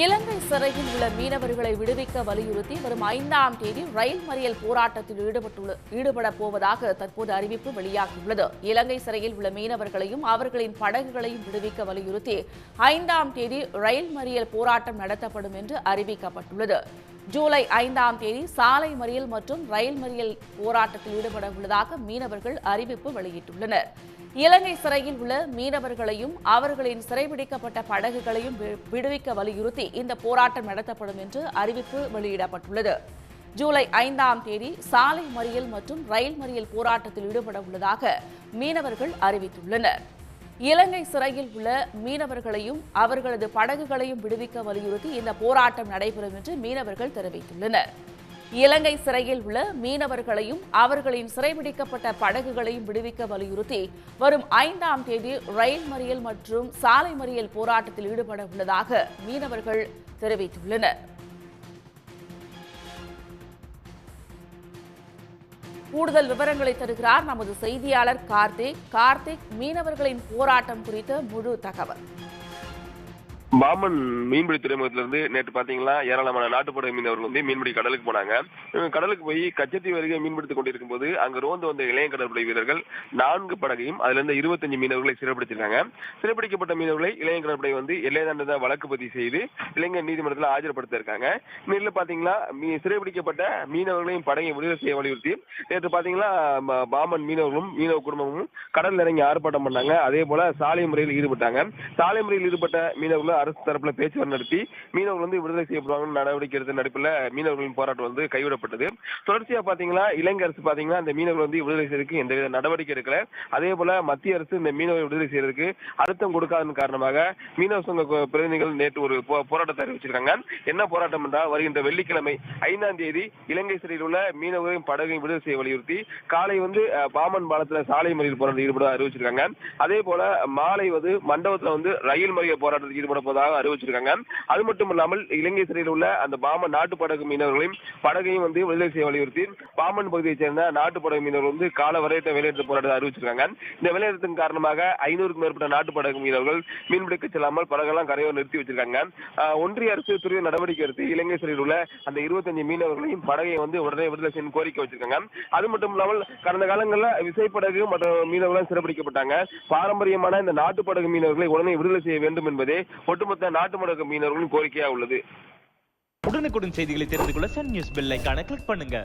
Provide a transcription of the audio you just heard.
இலங்கை சிறையில் உள்ள மீனவர்களை விடுவிக்க வலியுறுத்தி வரும் ஐந்தாம் தேதி ரயில் மறியல் போராட்டத்தில் ஈடுபட்டுள்ள ஈடுபடப் போவதாக தற்போது அறிவிப்பு வெளியாகியுள்ளது. இலங்கை சிறையில் உள்ள மீனவர்களையும் அவர்களின் படகுகளையும் விடுவிக்க வலியுறுத்தி ஐந்தாம் தேதி ரயில் மறியல் போராட்டம் நடத்தப்படும் என்று அறிவிக்கப்பட்டுள்ளது. ஜூலை ஐந்தாம் தேதி சாலை மறியல் மற்றும் ரயில் மறியல் போராட்டத்தில் ஈடுபட உள்ளதாக மீனவர்கள் அறிவிப்பு வெளியிட்டுள்ளனர். இலங்கை சிறையில் உள்ள மீனவர்களையும் அவர்களின் சிறைபிடிக்கப்பட்ட படகுகளையும் வி- விடுவிக்க வலியுறுத்தி இந்த போராட்டம் நடத்தப்படும் என்று அறிவிப்பு வெளியிடப்பட்டுள்ளது. ஜூலை ஐந்தாம் தேதி சாலை மறியல் மற்றும் ரயில் மறியல் போராட்டத்தில் ஈடுபட உள்ளதாக மீனவர்கள் அறிவித்துள்ளனர். இலங்கை சிறையில் உள்ள மீனவர்களையும் அவர்களது படகுகளையும் விடுவிக்க வலியுறுத்தி இந்த போராட்டம் நடைபெறும் என்று மீனவர்கள் தெரிவித்துள்ளனர். இலங்கை சிறையில் உள்ள மீனவர்களையும் அவர்களின் சிறைபிடிக்கப்பட்ட படகுகளையும் விடுவிக்க வலியுறுத்தி வரும் ஐந்தாம் தேதி ரயில் மறியல் மற்றும் சாலை மறியல் போராட்டத்தில் ஈடுபட உள்ளதாக மீனவர்கள் தெரிவித்துள்ளனர். கூடுதல் விவரங்களை தருகிறார் நமது செய்தியாளர் கார்த்திக். கார்த்திக் மீனவர்களின் போராட்டம் குறித்த முழு தகவல். பாமன் மீன்பிடி துறைமுகத்திலிருந்து நேற்று பாத்தீங்களா ஏராளமான நாட்டுப்படை மீனவர்கள் வந்து மீன்பிடி கடலுக்கு போனாங்க. கடலுக்கு போய் கச்சத்தீவு அருகே மீன்பிடித்துக் கொண்டிருக்கும் போது அங்க ரோந்து வந்த இளைய கடற்படை வீரர்கள் நான்கு படகையும் அதுல இருந்து இருபத்தஞ்சு மீனவர்களை சிறைப்பிடிச்சிருக்காங்க. சிறைப்பிடிக்கப்பட்ட மீனவர்களை இளைய கடற்படை வந்து எல்லை தாண்டத வழக்கு பதிவு செய்து இளைஞர் நீதிமன்றத்தில் ஆஜர்படுத்த இருக்காங்க. நேரில் பாத்தீங்களா மீ- சிறைப்பிடிக்கப்பட்ட மீனவர்களையும் படகை விடுதலை செய்ய வலியுறுத்தி நேற்று பாத்தீங்களா பாமன் மீனவர்களும் மீனவ குடும்பமும் கடல் இறங்கி ஆர்ப்பாட்டம் பண்ணாங்க. அதே போல சாலை முறையில் ஈடுபட்டாங்க. சாலை முறையில் ஈடுபட்ட மீனவர்களும் அரசு தரப்புல பேச்சுவார்த்தை நடத்தி மீனவர்கள் வந்து விடுதலை செய்யப்படுவாங்க நடவடிக்கை எடுத்த நடிப்புல மீனவர்களின் போராட்டம் வந்து கைவிடப்பட்டது. தொடர்ச்சியா பாத்தீங்கன்னா இலங்கை அரசு பாத்தீங்கன்னா இந்த மீனவர்கள் வந்து விடுதலை செய்யறதுக்கு எந்தவித நடவடிக்கை எடுக்கல. அதே போல மத்திய அரசு இந்த மீனவர்கள் விடுதலை செய்யறதுக்கு அழுத்தம் கொடுக்காதன் காரணமாக மீனவ சங்க பிரதிநிதிகள் நேற்று ஒரு போ- போராட்டத்தை அறிவிச்சிருக்காங்க. என்ன போராட்டம் என்றால் வருகின்ற வெள்ளிக்கிழமை ஐந்தாம் தேதி இலங்கை சிறையில் உள்ள மீனவர்களின் படகையும் விடுதலை செய்ய வலியுறுத்தி காலை வந்து பாமன் பாலத்துல சாலை மறியல் போராட்டத்தில் ஈடுபட அறிவிச்சிருக்காங்க. அதே போல மாலை வந்து மண்டபத்துல வந்து ரயில் மறியல் போராட்டத்தில் ஈடுபட போவதாக அறிவிச்சிருக்காங்க. அது மட்டும் இல்லாமல் இலங்கை சிறையில் உள்ள அந்த பாமன் நாட்டு படகு மீனவர்களையும் படகையும் வந்து விடுதலை செய்ய வலியுறுத்தி பாமன் பகுதியைச் சேர்ந்த நாட்டு படகு மீனவர்கள் வந்து கால வரையற்ற வேலைநிறுத்த போராட்டத்தை அறிவிச்சிருக்காங்க. இந்த வேலைநிறுத்தத்தின் காரணமாக ஐநூறுக்கும் மேற்பட்ட நாட்டு படகு மீனவர்கள் மீன்பிடிக்க செல்லாமல் படகெல்லாம் கரையோரம் நிறுத்தி வச்சிருக்காங்க. ஒன்றிய அரசு துரித நடவடிக்கை எடுத்து இலங்கை சிறையில் உள்ள அந்த இருபத்தஞ்சு மீனவர்களையும் படகை வந்து உடனே விடுதலை செய்யும் கோரிக்கை வச்சிருக்காங்க. அது மட்டும் இல்லாமல் கடந்த காலங்களில் விசைப்படகு மற்ற மீனவர்களும் சிறப்பிடிக்கப்பட்டாங்க. பாரம்பரியமான இந்த நாட்டு படகு மீனவர்களை உடனே விடுதலை செய்ய வேண்டும் என்பதே ஒட்டு ஒட்டுமொத்த நாட்டு படகு மீனவர்களும் கோரிக்கையாக உள்ளது. உடனுக்குடன் செய்திகளை தெரிந்து கொள்ள சன் நியூஸ் பெல் ஐக்கான கிளிக் பண்ணுங்க.